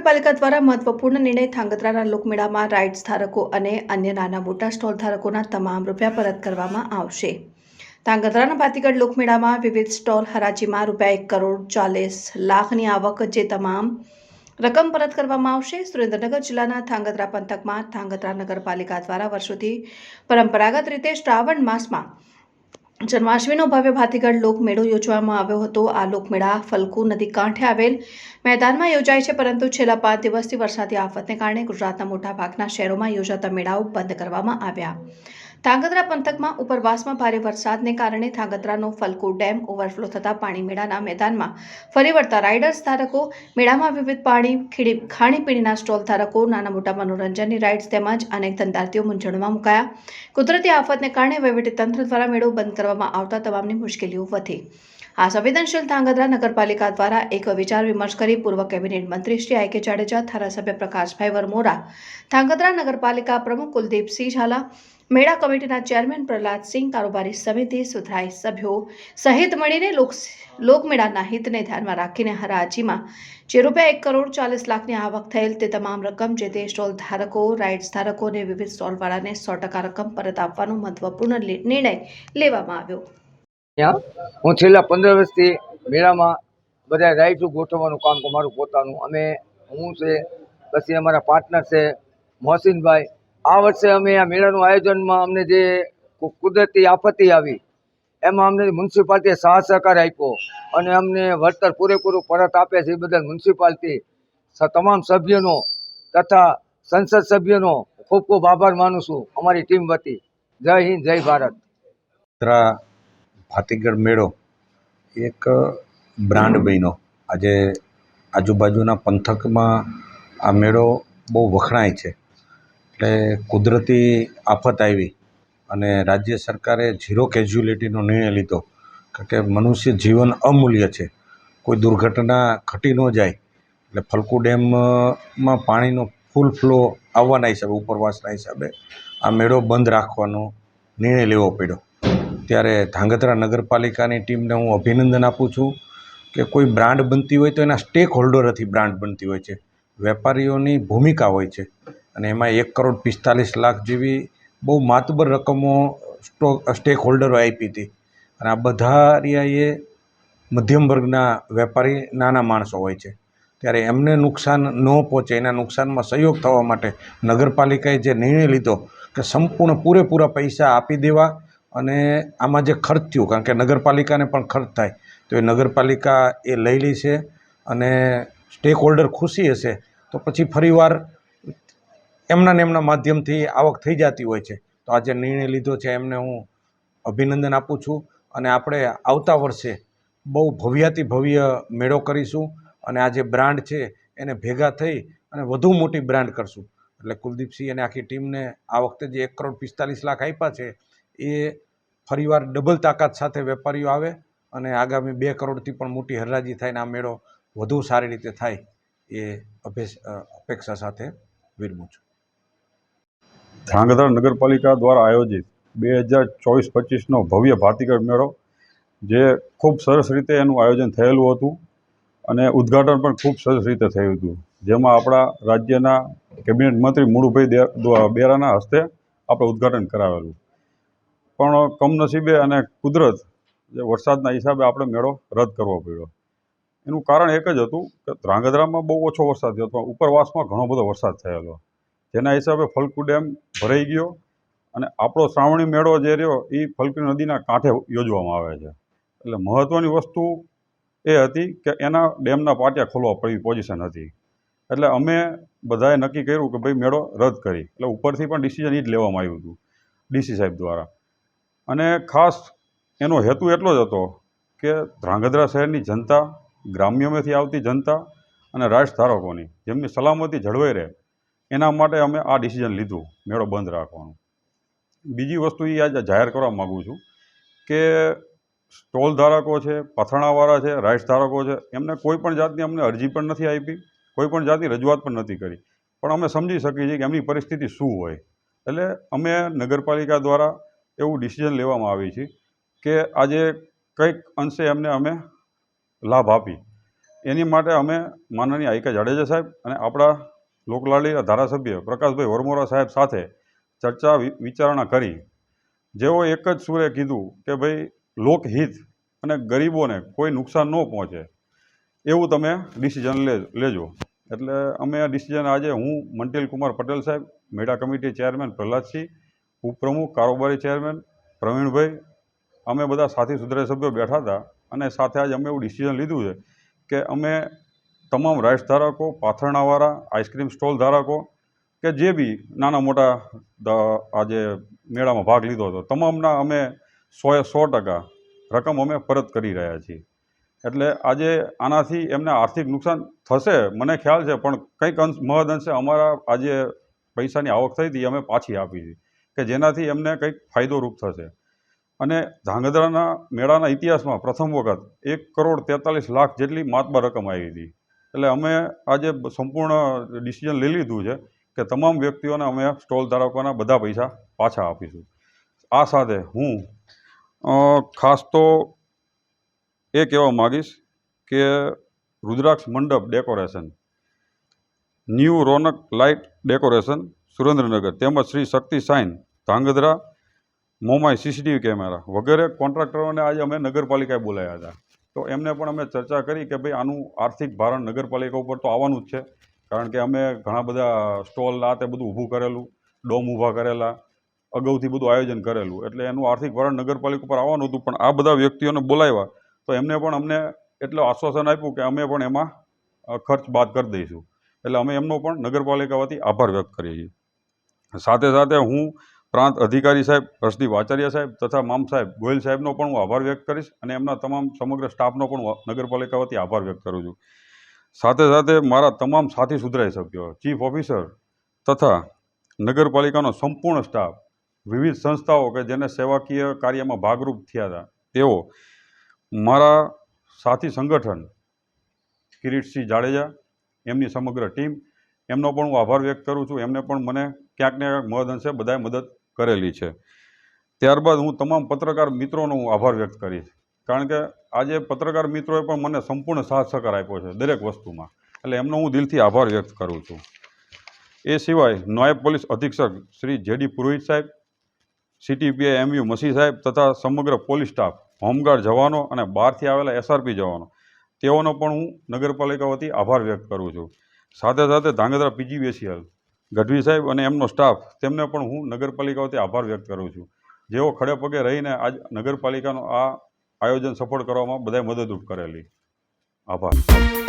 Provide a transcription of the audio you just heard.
નગરપાલિકા દ્વારા મહત્વપૂર્ણ નિર્ણય ધાંગધ્રાના લોકમેળામાં રાઇડ્સ ધારકો અને અન્ય નાના મોટા સ્ટોલ ધારકોના તમામ રૂપિયા પરત કરવામાં આવશે. ધાંગધ્રાના ભાતીગઢ લોકમેળામાં વિવિધ સ્ટોલ હરાજીમાં રૂપિયા એક કરોડ ચાલીસ લાખની આવક જે તમામ રકમ પરત કરવામાં આવશે. સુરેન્દ્રનગર જિલ્લાના ધાંગધ્રા પંથકમાં ધાંગધ્રા નગરપાલિકા દ્વારા વર્ષોથી પરંપરાગત રીતે શ્રાવણ માસમાં જન્માષ્ટમીનો ભવ્ય ભાતીગઢ લોકમેળો યોજવામાં આવ્યો હતો. આ લોકમેળા ફલકુ નદી કાંઠે આવેલ મેદાનમાં યોજાય છે, પરંતુ છેલ્લા પાંચ દિવસથી વરસાદી આફતને કારણે ગુજરાતના મોટાભાગના શહેરોમાં યોજાતા મેળાઓ બંધ કરવામાં આવ્યા. ધાંગધ્રા પંથકમાં ઉપરવાસમાં ભારે વરસાદને કારણે ધાંગધ્રાનો ફલકુ ડેમ ઓવરફ્લો થતા પાણી મેળાના મેદાનમાં ફરી વળતા રાઇડર્સ ધારકો, મેળામાં વિવિધ પાણી, ખીડી, ખાણીપીણીના સ્ટોલ ધારકો, નાના મોટા મનોરંજનની રાઇડ્સ તેમજ અનેક ધંધાર્થીઓ મૂંઝવણમાં મુકાયા. કુદરતી આફતને કારણે વહીવટીતંત્ર દ્વારા મેળો બંધ કરવામાં આવતા તમામની મુશ્કેલીઓ વધી. આ સંવેદનશીલ ધાંગધ્રા નગરપાલિકા દ્વારા એક વિચાર વિમર્શ કરી પૂર્વ કેબિનેટ મંત્રી શ્રી આઈ કે જાડેજા, ધારાસભ્ય પ્રકાશભાઈ વરમોરા, ધાંગધ્રા નગરપાલિકા પ્રમુખ કુલદીપસિંહ ઝાલા મેળા કમિટીના ચેરમેન પ્રહલાદસિંહ કારોબારી સમિતિ, સુધરાઈ સભ્યો સહિત મળીને લોક લોકમેળાના હિતને ધ્યાનમાં રાખીને હરાજીમાં જે રૂપિયા એક કરોડ ચાલીસ લાખની આવક થયેલ તે તમામ રકમ જે તે સ્ટોલ ધારકો રાઇડ્સ ધારકો અને વિવિધ સ્ટોલવાળાને સો ટકા રકમ પરત આપવાનો મહત્વપૂર્ણ નિર્ણય લેવામાં આવ્યો. હું છેલ્લા પંદર વર્ષથી મેળામાં બધા રાઇડ્સ ગોઠવવાનું કામ કરું પોતાનું. અમે હું છે, પછી અમારા પાર્ટનર છે, મોહસિનભાઈ આ વર્ષે અમે આ મેળાનું આયોજનમાં અમને જે કુદરતી આપત્તિ આવી, એમાં અમને મ્યુનિસિપાલિટીએ સાહ સહકાર આપ્યો અને અમને વળતર પૂરેપૂરું પરત આપે છે એ બદલ મ્યુનિસિપાલિટી તમામ સભ્યોનો તથા સંસદ સભ્યોનો ખૂબ ખૂબ આભાર માનું છું. અમારી ટીમ વતી. જય હિન્દ, જય ભારત. ભાતીગઢ મેળો એક બ્રાન્ડ બન્યો. આજે આજુબાજુના પંથકમાં આ મેળો બહુ વખણાય છે. એટલે કુદરતી આફત આવી અને રાજ્ય સરકારે ઝીરો કેઝ્યુલિટીનો નિર્ણય લીધો. કારણ કે મનુષ્ય જીવન અમૂલ્ય છે. કોઈ દુર્ઘટના ઘટી ન જાય. એટલે ફલકુ ડેમમાં પાણીનો ફૂલ ફ્લો આવવાના હિસાબે, ઉપરવાસના હિસાબે આ મેળો બંધ રાખવાનો નિર્ણય લેવો પડ્યો. ત્યારે ધાંગધ્રા નગરપાલિકાની ટીમને હું અભિનંદન આપું છું કે કોઈ બ્રાન્ડ બનતી હોય તો એના સ્ટેક હોલ્ડરથી બ્રાન્ડ બનતી હોય છે. વેપારીઓની ભૂમિકા હોય છે. અને એમાં એક કરોડ પિસ્તાલીસ લાખ જેવી બહુ માતબર રકમો સ્ટોક, સ્ટેક હોલ્ડરો આપી હતી. અને આ બધા એ મધ્યમ વર્ગના વેપારી નાના માણસો હોય છે. ત્યારે એમને નુકસાન ન પહોંચે, એના નુકસાનમાં સહયોગ થવા માટે નગરપાલિકાએ જે નિર્ણય લીધો કે સંપૂર્ણ પૂરેપૂરા પૈસા આપી દેવા અને આમાં જે ખર્ચ થયું, કારણ કે નગરપાલિકાને પણ ખર્ચ થાય, તો એ નગરપાલિકા એ લઈ લે છે અને સ્ટેક હોલ્ડર ખુશી હશે, તો પછી ફરીવાર એમના ને એમના માધ્યમથી આવક થઈ જતી હોય છે. તો આ જે નિર્ણય લીધો છે, એમને હું અભિનંદન આપું છું અને આપણે આવતા વર્ષે બહુ ભવ્યાતિ ભવ્ય મેળો કરીશું અને આ જે બ્રાન્ડ છે, એને ભેગા થઈ અને વધુ મોટી બ્રાન્ડ કરશું. એટલે કુલદીપસિંહ અને આખી ટીમને આ વખતે જે એક કરોડ પિસ્તાલીસ લાખ આપ્યા છે, એ ફરીવાર ડબલ તાકાત સાથે વેપારીઓ આવે અને આગામી બે કરોડથી પણ મોટી હરરાજી થાય ને આ મેળો વધુ સારી રીતે થાય એ અભેસ અપેક્ષા સાથે વિરમું છું. ધ્રાંગધ્રા નગરપાલિકા દ્વારા આયોજિત બે હજાર ચોવીસ પચીસનો ભવ્ય ભાતીગઢ મેળો, જે ખૂબ સરસ રીતે એનું આયોજન થયેલું હતું અને ઉદ્ઘાટન પણ ખૂબ સરસ રીતે થયું હતું. જેમાં આપણા રાજ્યના કેબિનેટ મંત્રી મુળુભાઈ બેરાના હસ્તે આપણે ઉદ્ઘાટન કરાવેલું. પણ કમનસીબે અને કુદરત જે વરસાદના હિસાબે આપણે મેળો રદ કરવો પડ્યો. એનું કારણ એક જ હતું કે ધ્રાંગધ્રામાં બહુ ઓછો વરસાદ થયો હતો ઉપરવાસમાં ઘણો બધો વરસાદ થયેલો. જેના હિસાબે ફલકુ ડેમ ભરાઈ ગયો અને આપણો શ્રાવણી મેળો જે રહ્યો એ ફલકુ નદીના કાંઠે યોજવામાં આવે છે. એટલે મહત્ત્વની વસ્તુ એ હતી કે એના ડેમના પાટિયા ખોલવા પડી પોઝિશન હતી. એટલે અમે બધાએ નક્કી કર્યું કે ભાઈ મેળો રદ કરી. એટલે ઉપરથી પણ ડિસિઝન એ જ લેવામાં આવ્યું હતું, ડીસી સાહેબ દ્વારા. અને ખાસ એનો હેતુ એટલો જ હતો કે ધ્રાંગધ્રા શહેરની જનતા, ગ્રામ્યમાંથી આવતી જનતા અને રાજધારકોની જેમની સલામતી જળવાઈ રહે એના માટે અમે આ ડિસિઝન લીધું, મેળો બંધ રાખવાનું. બીજી વસ્તુ એ આજે જાહેર કરવા માગું છું કે સ્ટોલ ધારકો છે પથરાણાવાળા છે રાઇટ્સ ધારકો છે, એમને કોઈ પણ જાતની અમને અરજી પણ નથી આપી, કોઈ પણ જાતની રજૂઆત પણ નથી કરી. પણ અમે સમજી શકીએ છીએ કે એમની પરિસ્થિતિ શું હોય. એટલે અમે નગરપાલિકા દ્વારા એવું ડિસિઝન લેવામાં આવી છે કે આજે કંઈક અંશે એમને અમે લાભ આપી. એની માટે અમે માનનીય આઈકા જાડેજા સાહેબ અને આપણા લોકલાડીના ધારાસભ્ય પ્રકાશભાઈ વરમોરા સાહેબ સાથે ચર્ચા વિચારણા કરી. જેઓ એક જ સુરે કીધું કે ભાઈ, લોકહિત અને ગરીબોને કોઈ નુકસાન ન પહોંચે. એવું તમે ડિસિઝન લેજો. એટલે અમે આ ડિસિઝન આજે હું મંટિલ કુમાર પટેલ સાહેબ, મેળા કમિટી ચેરમેન પ્રહલાદસિંહ, ઉપપ્રમુખ કારોબારી ચેરમેન પ્રવીણભાઈ, અમે બધા સાથી સુધારા સભ્યો બેઠા હતા અને સાથે આજે અમે એવું ડિસિઝન લીધું છે કે અમે તમામ રાઇટ્સ ધારકો પાથરણાવાળા, આઈસ્ક્રીમ સ્ટોલ ધારકો કે જે બી નાના મોટા આજે મેળામાં ભાગ લીધો હતો, તમામના અમે સોએ સો ટકા રકમ અમે પરત કરી રહ્યા છીએ. એટલે આજે આનાથી એમને આર્થિક નુકસાન થશે, મને ખ્યાલ છે, પણ કંઈક અંશ, મહદ અંશે અમારા આજે પૈસાની આવક થઈ હતી અમે પાછી આપી હતી કે જેનાથી એમને કંઈક ફાયદોરૂપ થશે. અને ધાંગધ્રાના મેળાના ઇતિહાસમાં પ્રથમ વખત એક કરોડ તેતાલીસ લાખ જેટલી માતબર રકમ આવી હતી. એટલે અમે આજે બ- સંપૂર્ણ ડિસિઝન લઈ લીધું છે કે તમામ વ્યક્તિઓને અમે સ્ટોલ ધારકોના બધા પૈસા પાછા આપીશું. આ સાથે હું અ, ખાસ તો એ કહેવા માગીશ કે Rudraksh Mandap decoration new Ronak light decoration Surendranagar તેમજ Shri Shakti sign Dhrangadhra Momai CCTV camera વગેરે કોન્ટ્રાક્ટરોને આજે અમે નગરપાલિકાએ બોલાવ્યા હતા. તો એમને પણ અમે ચર્ચા કરી કે ભાઈ આનું આર્થિક ભારણ નગરપાલિકા ઉપર તો આવવાનું જ છે. કારણ કે અમે ઘણા બધા સ્ટોલ આ તે બધું ઊભું કરેલું, ડોમ ઊભા કરેલા, અગાઉથી બધું આયોજન કરેલું. એટલે એનું આર્થિક ભારણ નગરપાલિકા ઉપર આવવાનું હતું, પણ આ બધા વ્યક્તિઓને બોલાવ્યા. તો એમને પણ અમને એટલું આશ્વાસન આપ્યું કે અમે પણ એમાં ખર્ચ બાદ કરી દઈશું. એટલે અમે એમનો પણ નગરપાલિકા આભાર વ્યક્ત કરીએ છીએ. સાથે સાથે હું પ્રાંત અધિકારી સાહેબ હર્ષદીપ આચાર્ય સાહેબ તથા મામ સાહેબ ગોયલ સાહેબનો પણ હું આભાર વ્યક્ત કરીશ અને એમના તમામ સમગ્ર સ્ટાફનો પણ નગરપાલિકા વતી આભાર વ્યક્ત કરું છું. સાથે સાથે મારા તમામ સાથી સુધરાઈ સભ્યો ચીફ ઓફિસર તથા નગરપાલિકાનો સંપૂર્ણ સ્ટાફ, વિવિધ સંસ્થાઓ કે જેને સેવાકીય કાર્યમાં ભાગરૂપ થયા હતા, તેઓ મારા સાથી સંગઠન કિરીટસિંહ જાડેજા, એમની સમગ્ર ટીમ, એમનો પણ હું આભાર વ્યક્ત કરું છું. એમને પણ મને ક્યાંક ને ક્યાંક મહદ અંશે બધાએ મદદ કરેલી છે. ત્યારબાદ હું તમામ પત્રકાર મિત્રોનો હું આભાર વ્યક્ત કરીશ. કારણ કે આજે પત્રકાર મિત્રોએ પણ મને સંપૂર્ણ સાથ સહકાર આપ્યો છે દરેક વસ્તુમાં. એટલે એમનો હું દિલથી આભાર વ્યક્ત કરું છું. એ સિવાય નાયબ પોલીસ અધિક્ષક શ્રી જેડી પુરોહિત સાહેબ સીટીપીઆઈ એમયુ મસી સાહેબ તથા સમગ્ર પોલીસ સ્ટાફ, હોમગાર્ડ જવાનો અને બહારથી આવેલા એસઆરપી જવાનો, તેઓનો પણ હું નગરપાલિકા વતી આભાર વ્યક્ત કરું છું. સાથે સાથે ધાંગધ્રા પીજીવીએસીએલ ગઢવી સાહેબ અને એમનો સ્ટાફ તેમને પણ હું નગરપાલિકા વતી આભાર વ્યક્ત કરું છું. જેઓ ખડે પગે રહીને આજ નગરપાલિકાનું આ આયોજન સફળ કરવામાં બધાએ મદદરૂપ કરેલી. આભાર.